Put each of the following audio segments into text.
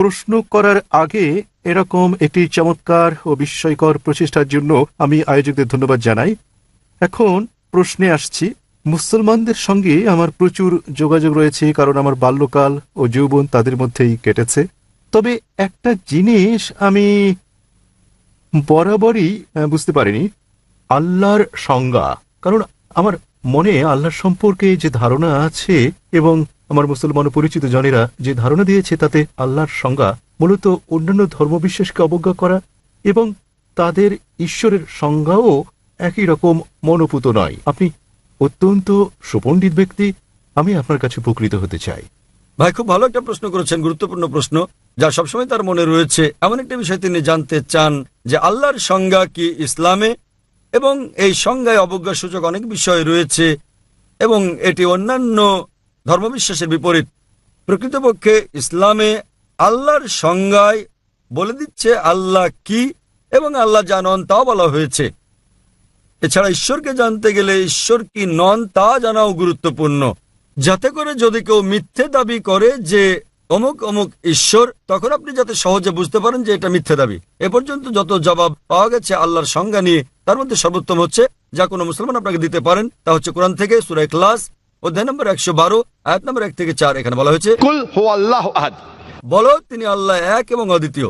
প্রশ্ন করার আগে এরকম একটি চমৎকার ও বিস্ময়কর প্রচেষ্টার জন্য আমি আয়োজকদের ধন্যবাদ জানাই। এখন প্রশ্নে আসছি, মুসলমানদের সঙ্গে আমার প্রচুর যোগাযোগ রয়েছে, কারণ আমার বাল্যকাল ও যৌবন তাদের মধ্যেই কেটেছে। তবে একটা জিনিস আমি বরাবরই বুঝতে পারিনি। আল্লাহর সংজ্ঞা, কারণ আমার মনে আল্লাহর সম্পর্কে যে ধারণা আছে এবং আমার মুসলমান পরিচিত জনেরা যে ধারণা দিয়েছে তাতে আল্লাহর সংজ্ঞা মূলত অন্যান্য ধর্মবিশ্বাসকে অবজ্ঞা করা এবং তাদের ঈশ্বরের সংজ্ঞাও একই রকম মনোপুত নয়। আপনি অত্যন্ত সুপণ্ডিত ব্যক্তি, আমি আপনার কাছে উপকৃত হতে চাই। ভাই, খুব ভালো একটা প্রশ্ন করেছেন, গুরুত্বপূর্ণ প্রশ্ন, যা সবসময় তার মনে রয়েছে। এমন একটা বিষয় তিনি জানতে চান যে আল্লাহর সংজ্ঞা কি ইসলামে? এবং এই সংজ্ঞায় অবজ্ঞা সূচক অনেক বিষয় রয়েছে এবং এটি অন্যান্য ধর্মবিশ্বাসের বিপরীত। প্রকৃতপক্ষে ইসলামে আল্লাহর সংজ্ঞায় বলে দিচ্ছে আল্লাহ কি এবং আল্লাহ যা নন তাও বলা হয়েছে। এছাড়া ঈশ্বরকে জানতে গেলে ঈশ্বর কি নন তা জানাও গুরুত্বপূর্ণ। যাতে করে যদি কেউ মিথ্যে দাবি করে যে অমুক অমুক ঈশ্বর, তখন আপনি যাতে সহজে বুঝতে পারেন যে এটা মিথ্যে দাবি। এ পর্যন্ত যত জবাব পাওয়া গেছে আল্লাহর সংজ্ঞা নিয়ে, তার মধ্যে সর্বোত্তম হচ্ছে, যা কোনো মুসলমান আপনাকে দিতে পারেন, তা হচ্ছে কোরআন থেকে সুরাই ক্লাস অধ্যায় নম্বর একশো বারো আয়াত নম্বর এক থেকে চার এখানে বলা হয়েছে কুল হু আল্লাহ আহাদ। বলো তিনি আল্লাহ এক এবং অদ্বিতীয়।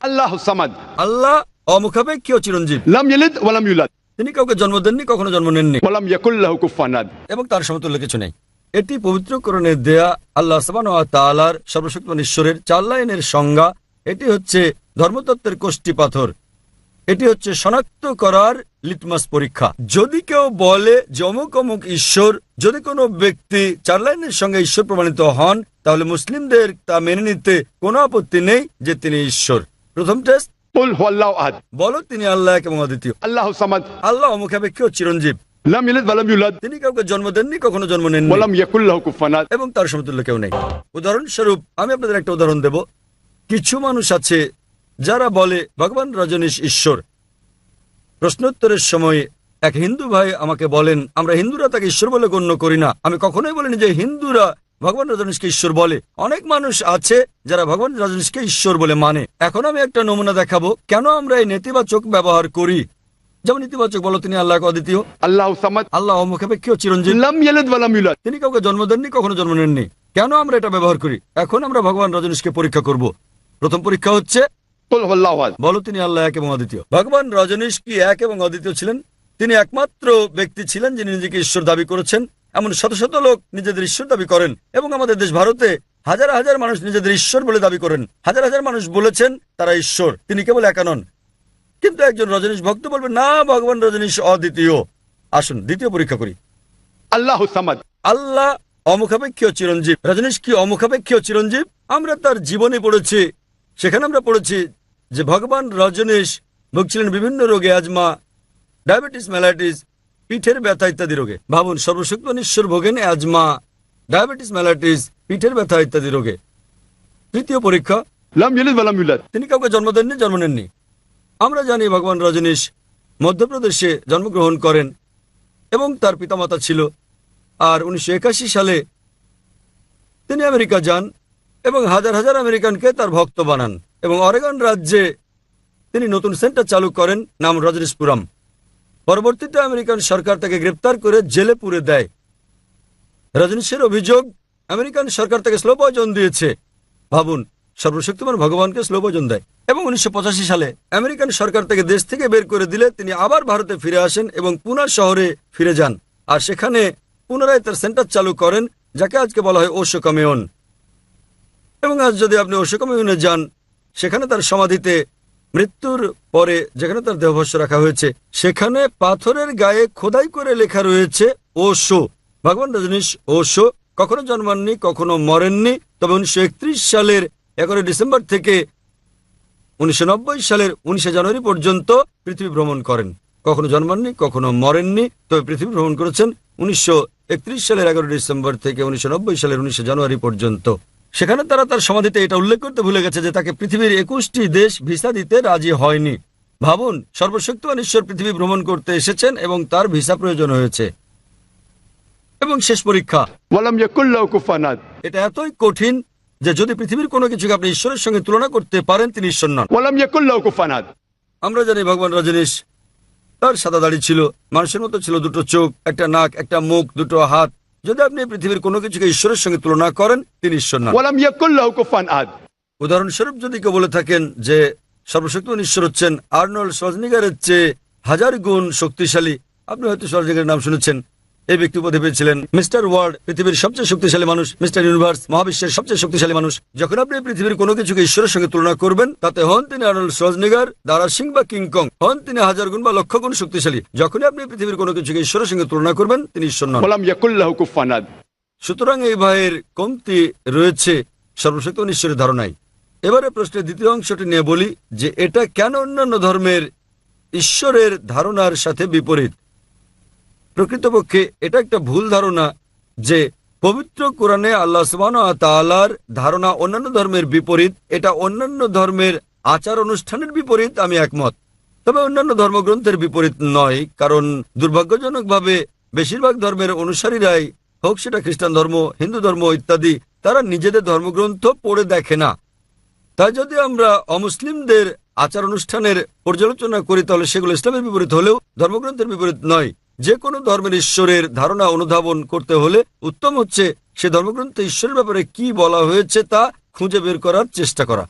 আল্লাহ সামাদ। আল্লাহ অমুখাপেক্ষী ও চিরঞ্জীব। লাম ইয়ালিদ ওয়া লাম ইউলাদ। তিনি কাউকে জন্ম দেননি কখনো জন্ম নেননি। ওয়া লাম ইয়াকুল লাহু কুফুয়ান আহাদ। এবং তার সমতুল্য কিছু নেই। এটি পবিত্রকরণে দেয়া আল্লাহ সাবান তালার সর্বশক্তিমান ঈশ্বরের চার লাইনের সংজ্ঞা। এটি হচ্ছে ধর্মতত্ত্বের কোষ্টি পাথর। এটি হচ্ছে শনাক্ত করার লিটমাস পরীক্ষা। যদি কেউ বলে যে অমুক অমুক ঈশ্বর যদি কোনো ব্যক্তি চার লাইনের সঙ্গে ঈশ্বর প্রমাণিত হন তাহলে মুসলিমদের তা মেনে নিতে কোনো আপত্তি নেই যে তিনি ঈশ্বর। প্রথম টেস্ট বলো তিনি আল্লাহ এবং অদ্বিতীয়। আল্লাহ আল্লাহ অমুখাপেক্ষী ও চিরঞ্জীব। তিনি কাউকে জন্ম দেননি কখনো জন্ম নেননি। এবং তার সমতুল্য কেউ নেই। উদাহরণস্বরূপ আমি আপনাদের একটা উদাহরণ দেব। কিছু মানুষ আছে যারা বলে ভগবান রজনীশ ঈশ্বর। প্রশ্নোত্তরের সময় এক হিন্দু ভাই আমাকে বলেন আমরা হিন্দুরা তাকে ঈশ্বর বলে গণ্য করি না। আমি কখনোই বলিনি যে হিন্দুরা ভগবান রজনীশকে ঈশ্বর বলে। অনেক মানুষ আছে যারা ভগবান রজনীশকে ঈশ্বর বলে মানে। এখন আমি একটা নমুনা দেখাবো। কেন আমরা এই নেতিবাচক ব্যবহার করি? যেমন ইতিবাচক বলো তিনি আল্লাহ অদ্বিতীয়। আল্লাহ আল্লাহ অমুখাপেক্ষী ও চিরঞ্জীব তিনি কাউকে জন্ম দেননি কখনো জন্ম নেননি। কেন আমরা এটা ব্যবহার করি? এখন আমরা ভগবান রজনীশকে পরীক্ষা করব। প্রথম পরীক্ষা হচ্ছে বলো তিনি আল্লাহ এক এবং অদ্বিতীয়। ভগবান রজনীশ কি এক এবং অদ্বিতীয় ছিলেন? তিনি একমাত্র ব্যক্তি ছিলেন যিনি নিজেকে ঈশ্বর দাবি করেছেন। এমন শত শত লোক নিজেদের ঈশ্বর দাবি করেন এবং আমাদের দেশ ভারতে হাজার হাজার মানুষ নিজেদের ঈশ্বর বলে দাবি করেন। হাজার হাজার মানুষ বলেছেন তারা ঈশ্বর তিনি কেবল একা নন। কিন্তু একজন রজনীশ ভক্ত বলবে না ভগবান রজনীশ অদ্বিতীয়। আসুন দ্বিতীয় পরীক্ষা করি। আল্লাহ আল্লাহ অমুখাপেক্ষীয় চিরঞ্জীব। রজনীশ কি অমুখাপেক্ষীয় চিরঞ্জীব? আমরা তার জীবনে পড়েছি সেখানে আমরা পড়েছি যে ভগবান রজনীশ ভুগছিলেন বিভিন্ন রোগে আজমা ডায়াবেটিস ম্যালাইটিস পিঠের ব্যথা ইত্যাদি রোগে। ভাবুন সর্বশক্তিমান ঈশ্বর ভোগেন অ্যাজমা ডায়াবেটিস ম্যালাইটিস পিঠের ব্যথা ইত্যাদি রোগে। তৃতীয় পরীক্ষা। তিনি কাউকে জন্ম দেননি জন্ম নেননি। আমরা জানি ভগবান রজনীশ মধ্যপ্রদেশে জন্মগ্রহণ করেন এবং তার পিতামাতা ছিল। আর উনিশশো একাশি সালে তিনি আমেরিকা যান এবং হাজার হাজার আমেরিকানকে তার ভক্ত বানান। এবং অরেগন রাজ্যে তিনি নতুন সেন্টার চালু করেন, নাম রজনীশপুরম। পরবর্তীতে আমেরিকান সরকার তাকে গ্রেপ্তার করে জেলে পুরে দেয়। রজনীশের অভিযোগ, আমেরিকান সরকার তাকে স্লো পয়জন দিয়েছে, ভাবুন, সর্বশক্তিমান ভগবানকে স্লো পয়জন দেয়। এবং উনিশশো পঁচাশি সালে আমেরিকান সরকার থেকে দেশ থেকে বের করে দিলে তিনি আবার ভারতে ফিরে আসেন এবং পুনা শহরে ফিরে যান। আর সেখানে পুনরায় তার সেন্টার চালু করেন, যাকে আজকে বলা হয় ওশো কমিউন এবং আজ যদি আপনি ওশো কমিউনে যান সেখানে তার সমাধিতে মৃত্যুর পরে যেখানে তার দেহভস্য রাখা হয়েছে, সেখানে পাথরের গায়ে খোদাই করে লেখা রয়েছে ও ওশো ভগবান রজনীশ ওশো কখনো জন্মাননি, কখনো মরেননি, তবে উনিশশো একত্রিশ সালের এগারোই ডিসেম্বর থেকে উনিশশো নব্বই সালের উনিশে জানুয়ারি পর্যন্ত পৃথিবী ভ্রমণ করেন। কখনো জন্মাননি, কখনো মরেননি, তবে পৃথিবী ভ্রমণ করেছেন উনিশশো একত্রিশ সালের এগারো ডিসেম্বর থেকে উনিশশো নব্বই সালের উনিশে জানুয়ারি পর্যন্ত। সেখানে তারা তার সমাধিতে এটা উল্লেখ করতে ভুলে গেছে যে তাকে পৃথিবীর একুশটি দেশ ভিসা দিতে রাজি হয়নি। ভাবুন সর্বশক্তিমান ঈশ্বর পৃথিবী ভ্রমণ করতে এসেছেন এবং তার ভিসা প্রয়োজন হয়েছে। এবং শেষ পরীক্ষা। এটা এতই কঠিন যে যদি পৃথিবীর কোনো কিছুকে আপনি ঈশ্বরের সঙ্গে তুলনা করতে পারেন তিনি ঈশ্বর নন। আমরা জানি ভগবান রজনীশ তার সাদা দাড়ি ছিল মানুষের মতো ছিল দুটো চোখ একটা নাক একটা মুখ দুটো হাত। যদি আপনি পৃথিবীর কোনো কিছুকে ঈশ্বরের সঙ্গে তুলনা করেন তিনি ঈশ্বর নন। উদাহরণস্বরূপ যদি কেউ বলে থাকেন যে সর্বশক্তিমান ঈশ্বর হচ্ছেন আর্নল্ড সজনিগারের চেয়ে হাজার গুণ শক্তিশালী আপনি হয়তো সজনিগারের নাম শুনেছেন। এই ব্যক্তি উপাধি পেয়েছিলেন মিস্টার ওয়ার্ল্ড পৃথিবীর সবচেয়ে শক্তিশালী মানুষ মিস্টার ইউনিভার্স মহাবিশ্বের সবচেয়ে শক্তিশালী মানুষ। যখন আপনি পৃথিবীর কোনো কিছুকে ঈশ্বরের সঙ্গে তুলনা করবেন তাতে হন তিনি আর্নল্ড সজনিগার দারা সিং বা কিংকং হন তিনি হাজার গুণ বা লক্ষ গুণ শক্তিশালী। যখনই আপনি পৃথিবীর কোনো কিছুকে ঈশ্বরের সঙ্গে তুলনা করবেন তিনি ঈশ্বর নন। সুতরাং এই ভাইয়ের কমতি রয়েছে সর্বশক্ত ঈশ্বরের ধারণায়। এবারে প্রশ্নের দ্বিতীয় অংশটি নিয়ে বলি যে এটা কেন অন্যান্য ধর্মের ঈশ্বরের ধারণার সাথে বিপরীত? প্রকৃতপক্ষে এটা একটা ভুল ধারণা যে পবিত্র কোরআনে আল্লাহ সুবাহ তালার ধারণা অন্যান্য ধর্মের বিপরীত, এটা অন্যান্য ধর্মের আচার অনুষ্ঠানের বিপরীত, আমি একমত। তবে অন্যান্য ধর্মগ্রন্থের বিপরীত নয়, কারণ দুর্ভাগ্যজনকভাবে বেশিরভাগ ধর্মের অনুসারীরাই হোক সেটা খ্রিস্টান ধর্ম, হিন্দু ধর্ম ইত্যাদি, তারা নিজেদের ধর্মগ্রন্থ পড়ে দেখে না। তাই যদি আমরা অমুসলিমদের আচার অনুষ্ঠানের পর্যালোচনা করি, তাহলে সেগুলো ইসলামের বিপরীত হলেও ধর্মগ্রন্থের বিপরীত নয়। যে কোনো ধর্মের ঈশ্বরের ধারণা অনুধাবন করতে হলে উত্তম হচ্ছে সে ধর্মগ্রন্থে ঈশ্বরের ব্যাপারে কি বলা হয়েছে তা খুঁজে বের করার চেষ্টা করা।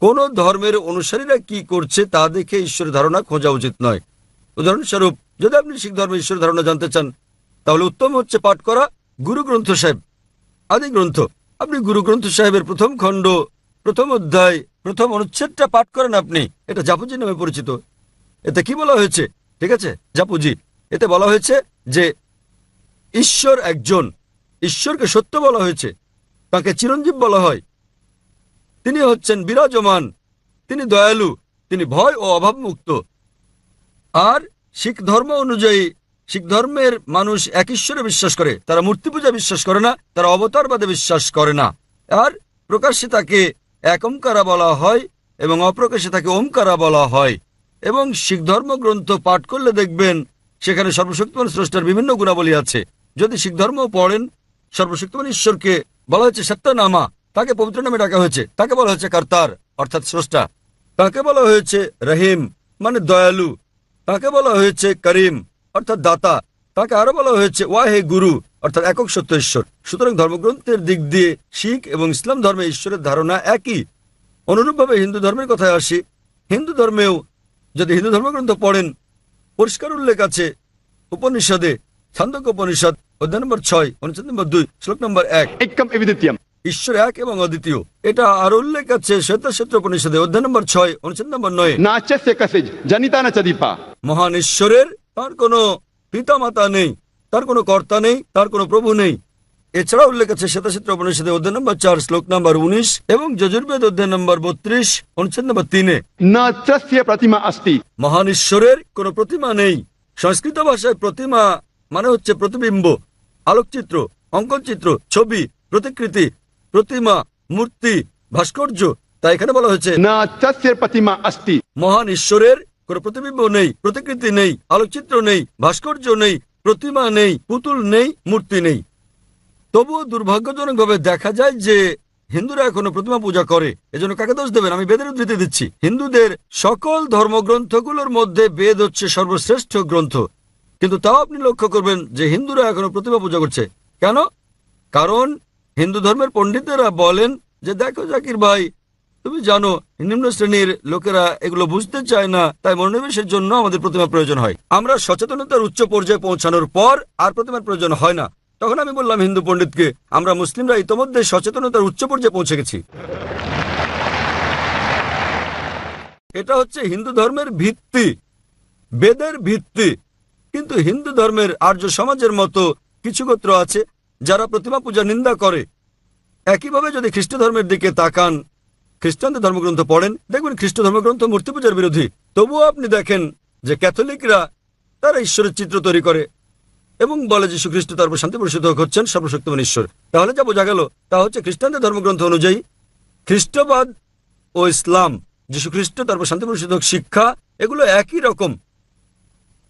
কোন ধর্মের অনুসারীরা কি করছে তা দেখে ঈশ্বরের ধারণা খোঁজা উচিত নয়। উদাহরণস্বরূপ, যদি আপনি শিখ ধর্মের ঈশ্বরের ধারণা জানতে চান, তাহলে উত্তম হচ্ছে পাঠ করা গুরু গ্রন্থ সাহেব। আদি গ্রন্থ, আপনি গুরু গ্রন্থ সাহেবের প্রথম খণ্ড, প্রথম অধ্যায়, প্রথম অনুচ্ছেদটা পাঠ করেন আপনি, এটা জাপুজি নামে পরিচিত। এতে কি বলা হয়েছে? ঠিক আছে? জাপুজি এতে বলা হয়েছে যে ঈশ্বর একজন। ঈশ্বরকে সত্য বলা হয়েছে। তাকে চিরঞ্জীব বলা হয়। তিনি হচ্ছেন বিরাজমান। তিনি দয়ালু। তিনি ভয় ও অভাবমুক্ত। আর শিখ ধর্ম অনুযায়ী শিখ ধর্মের মানুষ এক ঈশ্বরে বিশ্বাস করে। তারা মূর্তি পূজা বিশ্বাস করে না, তারা অবতারবাদে বিশ্বাস করে না। আর প্রকাশ্যে তাকে এক বলা হয় এবং অপ্রকাশ্যে তাকে ওমকারা বলা হয়। এবং শিখ ধর্মগ্রন্থ পাঠ করলে দেখবেন সেখানে সর্বশক্তিমান স্রষ্টার বিভিন্ন গুণাবলী আছে। যদি শিখ ধর্ম পড়েন, সর্বশক্তিমান ঈশ্বরকে বলা হয়েছে সত্যনামা, তাকে পবিত্র নামে ডাকা হয়েছে, তাকে বলা হয়েছে কর্তার, অর্থাৎ স্রষ্টা। তাকে বলা হয়েছে রহিম মানে দয়ালু। তাকে বলা হয়েছে করিম, অর্থাৎ দাতা। তাকে আরও বলা হয়েছে ওয়াহে গুরু, অর্থাৎ একক সত্য ঈশ্বর। সুতরাং ধর্মগ্রন্থের দিক দিয়ে শিখ এবং ইসলাম ধর্মে ঈশ্বরের ধারণা একই। অনুরূপভাবে হিন্দু ধর্মের কথায় আসি। হিন্দু ধর্মেও যদি হিন্দু ধর্মগ্রন্থ পড়েন পরিষ্কার উল্লেখ আছে উপনিষদে ছান্দক উপনিষদ অধ্যায় নম্বর ছয় অনুচ্ছেদ নম্বর দুই শ্লোক নম্বর এক। ঈশ্বর এক এবং অদ্বিতীয়। এটা আর উল্লেখ আছে শ্বেতাক্ষেত্র উপনিষদে অধ্যায় নম্বর ছয় অনুচ্ছেদ নম্বর নয়। মহান ঈশ্বরের তার কোনো পিতা মাতা নেই তার কোনো কর্তা নেই তার কোনো প্রভু নেই। এছাড়া উল্লেখ আছে সাতাশিত্র উপনিষদে অধ্যায় নম্বর চার শ্লোক নম্বর উনিশ এবং যজুর্বেদ অধ্যায় নম্বর বত্রিশ অনুচ্ছেদ নম্বর তিনে। প্রতিমা আস্তি মহান ঈশ্বরের কোন প্রতিমা নেই। সংস্কৃত ভাষায় প্রতিমা মানে হচ্ছে প্রতিবিম্ব আলোকচিত্র অঙ্কন চিত্র ছবি প্রতিকৃতি প্রতিমা মূর্তি ভাস্কর্য। তাই এখানে বলা হয়েছে না প্রতিমা আস্তি মহান ঈশ্বরের কোনো প্রতিবিম্ব নেই প্রতিকৃতি নেই আলোকচিত্র নেই ভাস্কর্য নেই প্রতিমা নেই পুতুল নেই মূর্তি নেই। তবুও দুর্ভাগ্যজনকভাবে দেখা যায় যে হিন্দুরা এখনও প্রতিমা পূজা করে, এজন্য কাকে দোষ দেবেন? আমি বেদের উদ্ধৃতি দিচ্ছি। হিন্দুদের সকল ধর্মগ্রন্থগুলোর মধ্যে বেদ হচ্ছে সর্বশ্রেষ্ঠ গ্রন্থ। কিন্তু তাও আপনি লক্ষ্য করবেন যে হিন্দুরা এখনও প্রতিমা পূজা করছে। কেন? কারণ হিন্দু ধর্মের পণ্ডিতেরা বলেন যে, দেখো জাকির ভাই, তুমি জানো, নিম্ন শ্রেণির লোকেরা এগুলো বুঝতে চায় না, তাই মনোনিবেশের জন্য আমাদের প্রতিমা প্রয়োজন হয়। আমরা সচেতনতার উচ্চ পর্যায়ে পৌঁছানোর পর আর প্রতিমার প্রয়োজন হয় না। তখন আমি বললাম, হিন্দু পণ্ডিতকে, আমরা মুসলিমরা ইতোমধ্যে সচেতনতার উচ্চ পর্যায়ে পৌঁছে গেছি। এটা হচ্ছে হিন্দু ধর্মের ভিত্তি, বেদের ভিত্তি। কিন্তু হিন্দু ধর্মের আর্য সমাজের মতো কিছু গোত্র আছে, যারা প্রতিমা পূজা নিন্দা করে। একইভাবে যদি খ্রিস্ট ধর্মের দিকে তাকান খ্রিস্টানদের ধর্মগ্রন্থ পড়েন, দেখবেন খ্রিস্ট ধর্মগ্রন্থ মূর্তি পূজার বিরোধী। তবুও আপনি দেখেন যে ক্যাথলিকরা তারা ঈশ্বরের চিত্র তৈরি করে। এবং বলে যীশু খ্রিস্ট তারপর শান্তি পরিষদ হচ্ছেন সর্বশক্তিমান ঈশ্বর। তাহলে যা বোঝা গেল, তা হচ্ছে খ্রিস্টানদের ধর্মগ্রন্থ অনুযায়ী খ্রিস্টবাদ ও ইসলাম খ্রিস্ট তারপর শান্তি পরিষদ শিক্ষা, এগুলো একই রকম।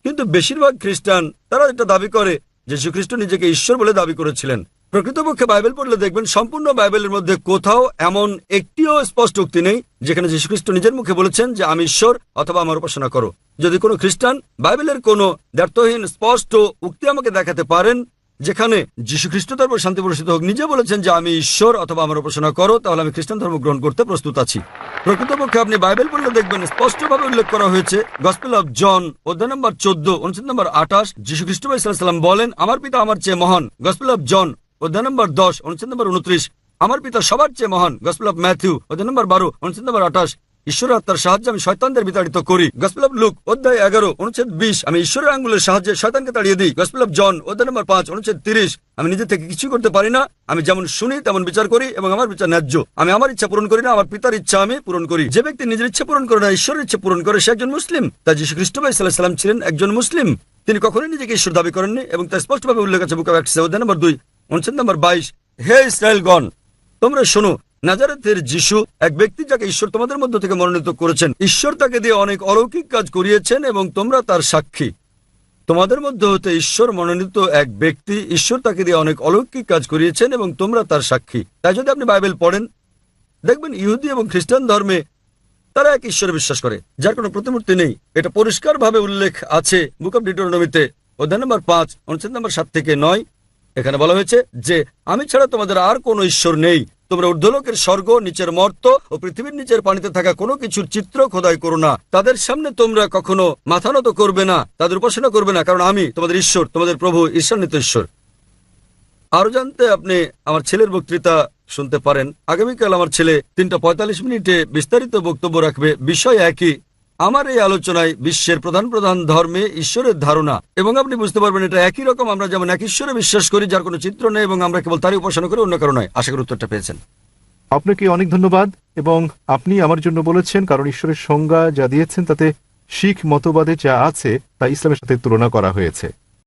কিন্তু বেশিরভাগ খ্রিস্টান, তারা এটা দাবি করে যে যীশুখ্রিস্ট নিজেকে ঈশ্বর বলে দাবি করেছিলেন। প্রকৃতপক্ষে বাইবেল পড়লে দেখবেন সম্পূর্ণ বাইবেলের মধ্যে কোথাও এমন একটিও স্পষ্ট উক্তি নেই, যেখানে যীশুখ্রিস্ট নিজের মুখে বলেছেন যে, আমি ঈশ্বর অথবা আমার উপাসনা করো। যদি কোনো খ্রিস্টান বাইবেলের কোনো দ্ব্যর্থহীন স্পষ্ট উক্তি আমাকে দেখাতে পারেন, যেখানে যীশুখ্রিস্ট খ্রিস্ট উপর শান্তি বর্ষিত হোক, নিজে বলেছেন যে আমি ঈশ্বর অথবা আমার উপাসনা করো, তাহলে আমি খ্রিস্টান ধর্ম গ্রহণ করতে প্রস্তুত আছি। প্রকৃতপক্ষে আপনি বাইবেল পড়লে দেখবেন স্পষ্টভাবে উল্লেখ করা হয়েছে, গসপেল অফ জন, অধ্যায় নম্বর চোদ্দ, অনুচ্ছেদ নম্বর আঠাশ যীশু খ্রিস্ট সাল্লাম বলেন, আমার পিতা আমার চেয়ে মহান। গসপেল অফ জন, অধ্যায় নম্বর দশ, অনুচ্ছেদ নম্বর উনত্রিশ, আমার পিতা সবার চেয়ে মহান। গসপেল অফ ম্যাথিউ, অধ্যায় নম্বর বারো, অনুচ্ছেদ নম্বর আঠাশ ঈশ্বরের আত্মার সাহায্যে আমি শয়তানদের বিতাড়িত করি। গসপেল লুক, অধ্যায় এগারো, অনুচ্ছেদ বিশ। আমি ঈশ্বরের আঙ্গুলের সাহায্যে শয়তানকে তাড়িয়ে দিই। গসপেল জন, অধ্যায় নম্বর পাঁচ, অনুচ্ছেদ তিরিশ। আমি নিজে থেকে কিছু করতে পারি না। আমি যেমন শুনি, তেমন বিচার করি এবং আমার বিচার ন্যায্য। আমি আমার ইচ্ছা পূরণ করি না, আমার পিতার ইচ্ছা আমি পূরণ করি। যে ব্যক্তি নিজের ইচ্ছা পূরণ করে না, ঈশ্বরের ইচ্ছা পূরণ করে, সে একজন মুসলিম। তাই যীশু খ্রিস্ট ভাই সাল্লাহ সাল্লাম ছিলেন একজন মুসলিম। তিনি কখনোই নিজেকে ঈশ্বর দাবি করেননি এবং তার স্পষ্টভাবে উল্লেখ আছে বুক অফ অধ্যায় নম্বর দুই, অনুচ্ছেদ নম্বর বাইশ। হে ইসরায়েলগণ, তোমরা শোনো নাজারেথের যিশু এক ব্যক্তি যাকে ঈশ্বর তোমাদের মধ্য থেকে মনোনীত করেছেন। ঈশ্বর তাকে দিয়ে অনেক অলৌকিক কাজ করিয়েছেন এবং তোমরা তার সাক্ষী। তোমাদের মধ্যে হতে ঈশ্বর মনোনীত এক ব্যক্তি ঈশ্বর তাকে দিয়ে অনেক অলৌকিক কাজ করিয়েছেন এবং তোমরা তার সাক্ষী। তাই যদি আপনি বাইবেল পড়েন, দেখবেন ইহুদি এবং খ্রিস্টান ধর্মে তারা এক ঈশ্বরে বিশ্বাস করে, যার কোনো প্রতিমূর্তি নেই। এটা পরিষ্কারভাবে উল্লেখ আছে বুক অব ডিটোনমিতে অধ্যায় নম্বর পাঁচ, অনুচ্ছেদ নম্বর সাত থেকে নয়। এখানে বলা হয়েছে যে, আমি ছাড়া তোমাদের আর কোনো ঈশ্বর নেই। তোমরা ঊর্ধ্বলোকের স্বর্গ, নিচের মর্ত ও পৃথিবীর নিচের পানিতে থাকা কোনো কিছুর চিত্র খোদাই করো না। তাদের সামনে তোমরা কখনো মাথা নত করবে না, তাদের উপাসনা করবে না, কারণ আমি তোমাদের ঈশ্বর, তোমাদের প্রভু, ঈশ্বরনিত ঈশ্বর। আরও জানতে আপনি আমার ছেলের বক্তৃতা শুনতে পারেন। আগামীকাল আমার ছেলে তিনটা পঁয়তাল্লিশ মিনিটে বিস্তারিত বক্তব্য রাখবে। বিষয় একই আমার এই আলোচনায় বিশ্বের প্রধান প্রধান ধর্মে ঈশ্বরের ধারণা, এবং আপনি বুঝতে পারবেন এটা একই রকম, আমরা যেমন এক ঈশ্বরে বিশ্বাস করি, যার কোনো চিত্র নেই, এবং আমরা কেবল তারই উপাসনা করি, অন্য কারও নয়। আশা করি উত্তরটা পেয়েছেন। আপনাকে অনেক ধন্যবাদ, এবং আপনি আমার জন্য বলেছেন, কারণ ঈশ্বরের সংজ্ঞা যা দিয়েছেন, তাতে শিখ মতবাদে যা আছে, তা ইসলামের সাথে তুলনা করা হয়েছে।